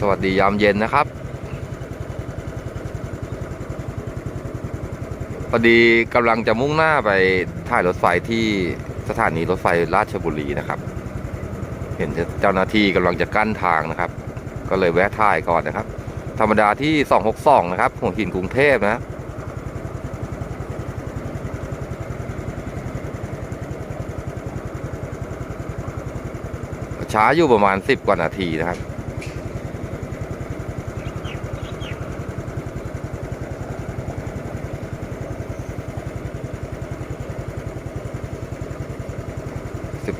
สวัสดียามเย็นนะครับพอดีกำลังจะมุ่งหน้าไปถ่ายรถไฟที่สถานีรถไฟราชบุรีนะครับ เห็นเจ้าหน้าที่กำลังจะกั้นทางนะครับ ก็เลยแวะถ่ายก่อนนะครับ ธรรมดาที่ 262 นะครับหัวหินกรุงเทพนะช้าอยู่ประมาณ 10 กว่านาทีนะครับ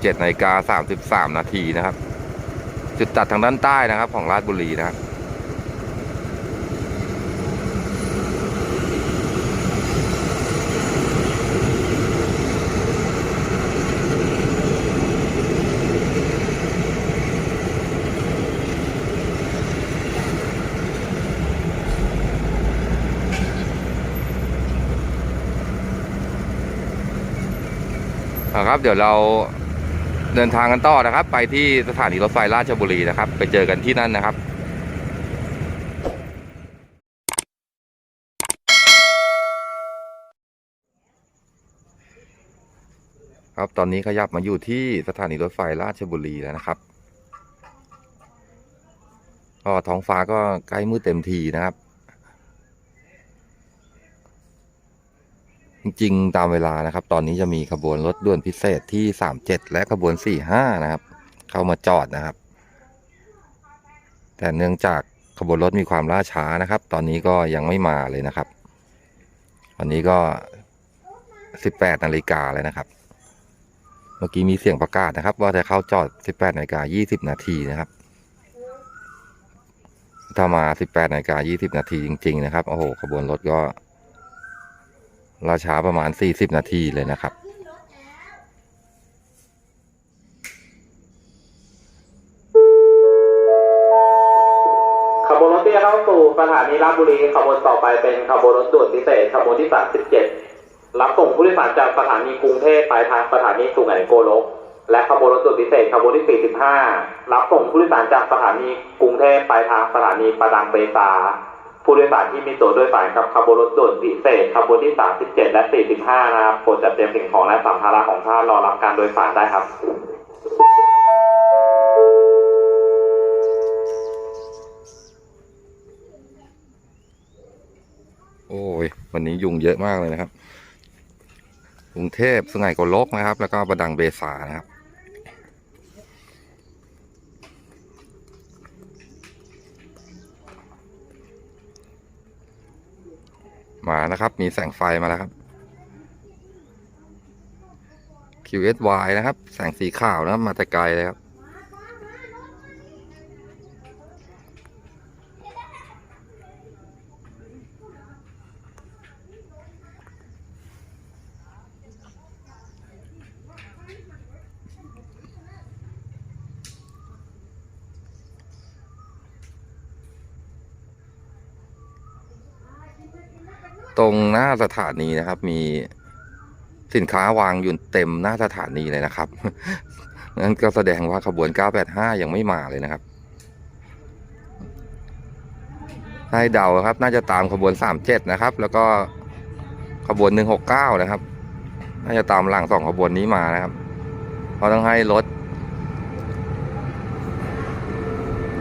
17นาฬิกา33 นาทีนะครับ จุดตัดทางด้านใต้นะครับ ของราชบุรีนะครับครับเดี๋ยวเรา เดินทางกันต่อนะครับ ไปที่สถานีรถไฟราชบุรีนะครับ ไปเจอกันที่นั่นนะครับครับตอนนี้ขยับมาอยู่ที่สถานีรถไฟราชบุรีแล้วนะครับก็ท้องฟ้าก็ใกล้มืดเต็มทีนะครับ จริงๆ ตามเวลานะครับ ตอนนี้จะมีขบวนรถด่วนพิเศษที่ 37 และขบวน 45 นะครับ เข้ามาจอดนะครับ แต่เนื่องจากขบวนรถมีความล่าช้านะครับ ตอนนี้ก็ยังไม่มาเลยนะครับวันนี้ก็ 18นาฬิกาเลยนะครับ เมื่อกี้มีเสียงประกาศนะครับ ว่าจะเข้าจอด 18นาฬิกา20 นาทีนะครับ ถ้ามา 18นาฬิกา20 นาทีจริง ๆ นะครับ โอ้โห ขบวนรถก็ ราช้าประมาณ 40 นาทีเลยนะครับ ขบวนรถที่จะเข้าสู่สถานีราชบุรี ขบวนต่อไปเป็นขบวนรถด่วนพิเศษขบวนที่ 37 รับส่งผู้โดยสารจากสถานีกรุงเทพปลายทางสถานีสุไหงโกลก และขบวนรถด่วนพิเศษขบวนที่ 45 รับส่งผู้โดยสารจากสถานีกรุงเทพปลายทางสถานีประดังเบซา ผู้โดยสารที่มีตั๋วโดยสารกับขบวนรถด่วนพิเศษขบวนที่ 37 และ 45 นะครับโปรดจัดเตรียมสิ่งของและสัมภาระของท่านรอรับการโดยสารได้ครับโอ้ย วันนี้ยุงเยอะมากเลยนะครับ กรุงเทพสุไหงโกลกนะครับ แล้วก็ประดังเบซานะครับ มานะครับ มีแสงไฟมาแล้วครับ QSY นะครับ แสงสีขาวนะครับ มาแต่ไกลเลยครับ ตรงหน้าสถานีนะครับ มีสินค้าวางอยู่เต็มหน้าสถานีเลยนะครับนั่นก็แสดงว่าขบวน 985 ยังไม่มาเลยนะครับ ให้เดาครับ น่าจะตามขบวน 37 นะครับ แล้วก็ขบวน 169 นะครับ น่าจะตามหลังสองขบวนนี้มานะครับ เพราะต้องให้รถ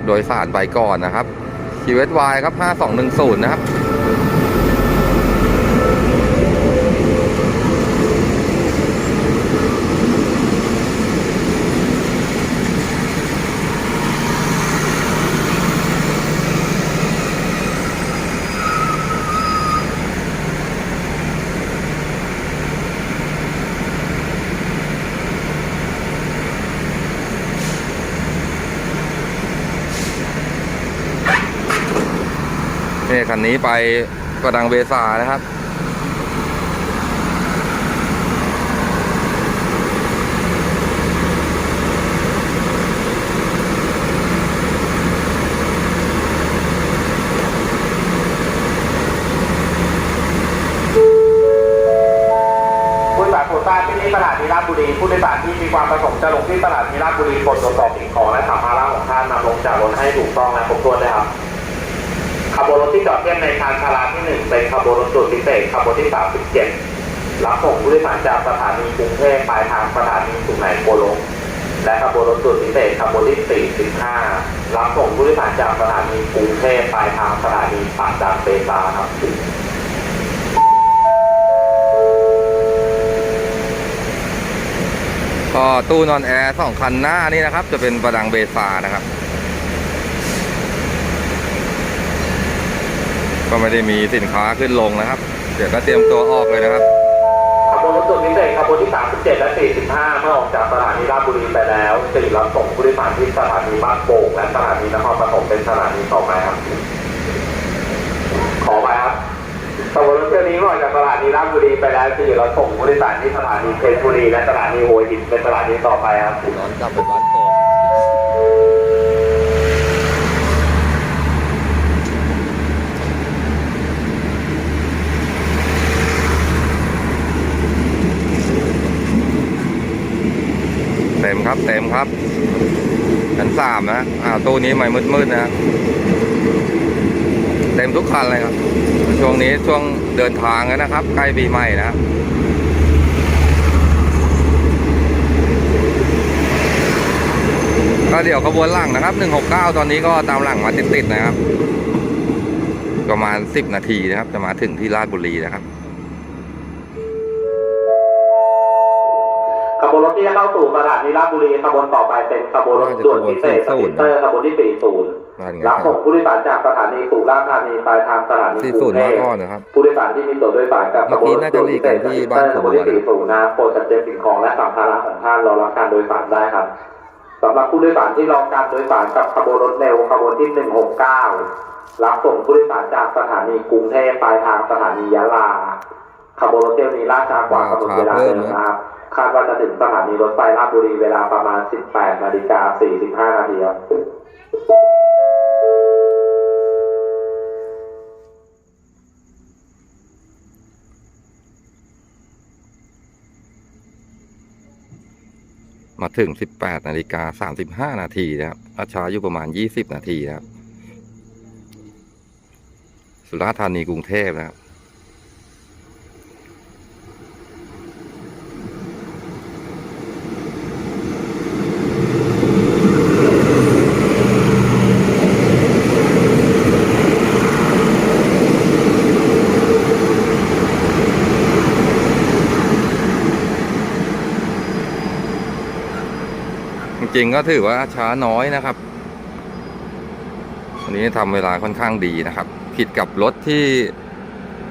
โดยสารไปก่อนนะครับ QSY ครับ 5210 นะครับ นี่คันนี้ไปประดังเบซานะครับ ผู้โดยสารโปรดทราบที่นี่สถาดนีราชบุรี ผู้โดยสารที่มีความประสงค์จะลงที่สถาดนีราชบุรีโปรดตรวจสอบสิ่งของและสัมภาระของท่านนำลงจากรถให้ถูกต้องและครบถ้วนด้วยครับ ขบวนรถที่จอดเทียบในชานชาลาที่หนึ่งเป็นขบวนรถด่วนพิเศษขบวนที่สามสิบเจ็ดรับส่งผู้โดยสารจากสถานีกรุงเทพปลายทางสถานีสุไหงโกลกและขบวนรถด่วนพิเศษขบวนที่45รับส่งผู้โดยสารจากสถานีกรุงเทพปลายทางสถานีปากดังเบซาครับก็ตู้นอนแอร์สองคันหน้านี่นะครับ จะเป็นประดังเบซานะครับ ก็ไม่ได้มีสินค้าขึ้นลงนะครับ เดี๋ยวก็เตรียมตัวออกเลยนะครับขบวนรถด่วนพิเศษขบวนที่ 37 และ 45 เมื่อออกจากสถานีราชบุรีไปแล้วจะรับส่งผู้โดยสารที่สถานีบ้านโป่งและสถานีนครปฐมเป็นสถานีต่อไปครับ ขอไปครับขบวนรถเที่ยวนี้เมื่อออกจากสถานีราชบุรีไปแล้วจะรับส่งผู้โดยสารที่สถานีเพชรบุรีและสถานีหัวหินเป็นสถานีต่อไปครับย้อนกลับไปบ้านโป่งเต็ มครับเต็มครับชั้นสามนะอ่าวตู้นี้ไม่มืดๆนะเต็มทุกคันเลยครับ ช่วงนี้ช่วงเดินทางแล้วนะครับ ใกล้ปีใหม่นะก็เดี๋ยวขบวนหลังนะครับ 169 ตอนนี้ก็ตามหลังมาติดๆนะครับ ประมาณ 10 นาทีนะครับ จะมาถึงที่ราชบุรีนะครับ ขบวนรถที่จะเข้าสู่สถานีราชบุรีขบวนต่อไปเป็นขบวนรถด่วนพิเศษสปิเตอร์ขบวนที่นั่นไง40 รับส่งผู้โดยสารจากสถานีสู่ราชธานีปลายทางสถานีที่กศูรุนงย์เทมาพก่อนนะครับผู้โดยสารที่มีส่วนโดยสารกับขบวนรถด่วนพิเศษสปิเตอร์ขบวนที่ 40 นะโปรดจัดเตรียมสิ่งของและสัมภาระของท่านรอรับการโดยสารได้ครับสำหรับผู้โดยสารที่รอการโดยสารกับขบวนรถเร็วขบวนที่ 169 รับส่งผู้โดยสารจากสถานีกรุงเทพปลายทางสถานียะลา ขบวนรถเที่ยวนี้ล่าช้ากว่ากำหนดเวลาเดิมนะครับคาดว่าจะถึงสถานีรถไฟราชบุรีเวลาประมาณ 18นาฬิกา45นาทีครับมาถึง 18นาฬิกา35นาทีนะครับราชาอยู่ประมาณ 20 นาทีนะครับ สุราษฎร์ธานีกรุงเทพนะครับ ริง ๆ ก็ถือว่าช้าน้อยนะครับวันนี้ทำเวลาค่อนข้างดีนะครับ ผิดกับรถที่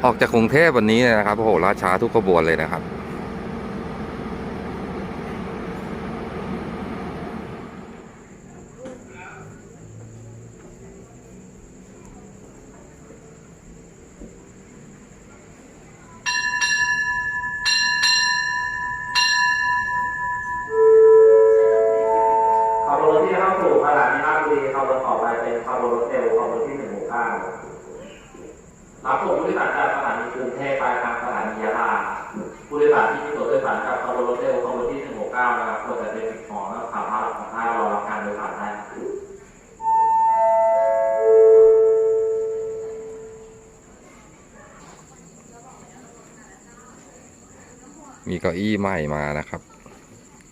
ออกจากกรุงเทพวันนี้นะครับโอ้โหล่าช้าทุกขบวนเลยนะครับ ผู้โดยสารที่มีตั๋วโดยสารกับขบวนรถเร็วขบวนที่ 169 นะครับควรจะเป็นสิ่งของและสัมภาระของท่านรอรับการโดยสารได้มีเก้าอี้ใหม่มานะครับ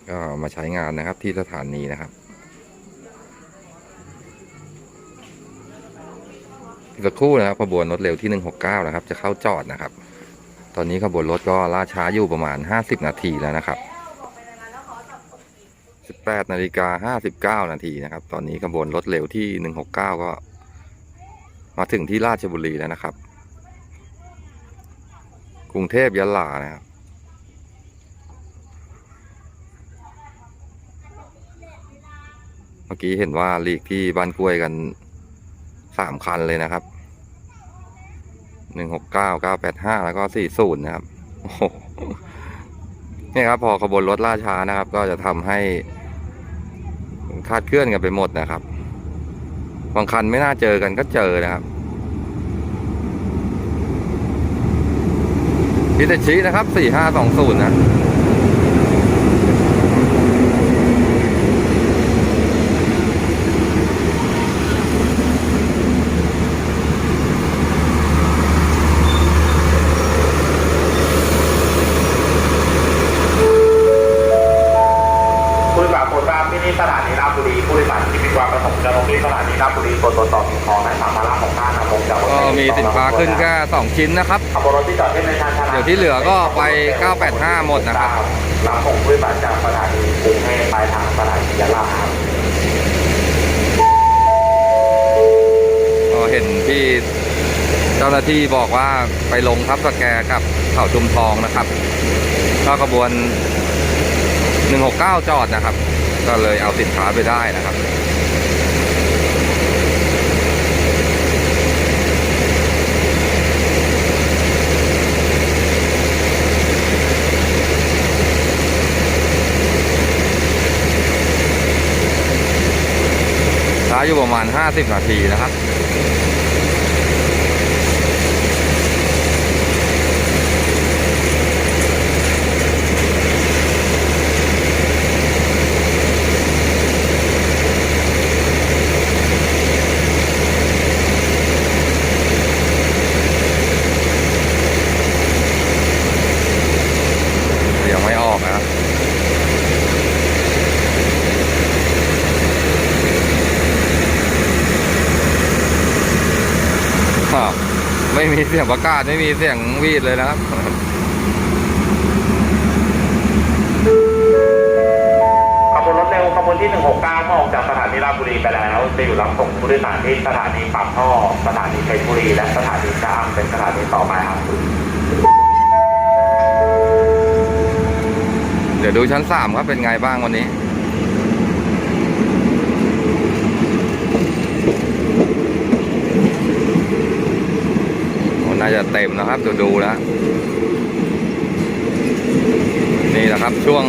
ก็มาใช้งานนะครับที่สถานีนะครับอีกสักครู่นะครับขบวนรถเร็วที่ 169 นะครับ จะเข้าจอดนะครับ ตอนนี้ขบวนรถก็ล่าช้าอยู่ประมาณ 50 นาทีแล้วนะครับ 18นาฬิกา59 นาทีนะครับ ตอนนี้ขบวนรถเร็วที่ 169 ก็ มาถึงที่ราชบุรีแล้วนะครับ กรุงเทพยะลานะครับเมื่อกี้เห็นว่าลีกที่บ้านกล้วยกันสามคันเลยนะครับ หนึ่งหกเก้าเก้าแปดห้าแล้วก็สี่ศูนย์นะครับโอ้โหนี่ครับพอขบวนรถล่าช้านะครับ ก็จะทำให้คาดเคลื่อนกันไปหมดนะครับบางคันไม่น่าเจอกันก็เจอนะครับพิเตชินะครับสี่ห้าสองศูนย์นะ ผู้โดยสารที่มีความประสงค์จะลงที่สถานีราชบุรีตัวตรวจสอบสิ่งของและสัมภาระของท่านนำลงจากรถก็มีสินค้าขึ้นแค่สองชิ้นนะครับขบวนรถที่จอดที่ในชานชาลาเดี๋ยวที่เหลือก็ไป 985 หมดนะครับรับส่งผู้โดยสารจากสถานีกรุงเทพปลายทางสถานียะลาครับก็เห็นที่เจ้าหน้าที่บอกว่าไปลงทับสแกกับเขาชุมทองนะครับก็ขบวน 169 จอดนะครับ ก็เลยเอาสินค้าไปได้นะครับช้าอยู่ประมาณ 50 นาทีนะครับ ยังไม่ออกนะครับ ครับไม่มีเสียงประกาศไม่มีเสียงวีดเลยนะครับขบวนรถเร็วขบวนที่ 169ก็ออกจากสถานีราชบุรีไปแล้ว จะอยู่รับส่งผู้โดยสารที่สถานีปากท่อ สถานีเพชรบุรี และสถานีชะอำเป็นสถานีต่อไปครับเดี๋ยวดูชั้นสามครับเป็นไงบ้างวันนี้ น่าจะเต็มนะครับดูดูแล้วนี่นะครับช่วง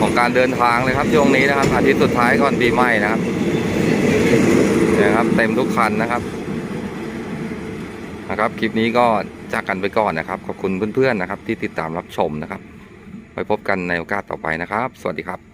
ของการเดินทางเลยครับช่วงนี้นะครับอาทิตย์สุดท้ายก่อนปีใหม่นะครับนี่ยครับ เต็มทุกคันนะครับนะครับ คลิปนี้ก็จากกันไปก่อนนะครับ ขอบคุณเพื่อนๆนะครับ ที่ติดตามรับชมนะครับไว้พบกันในโอกาสต่อไปนะครับ สวัสดีครับ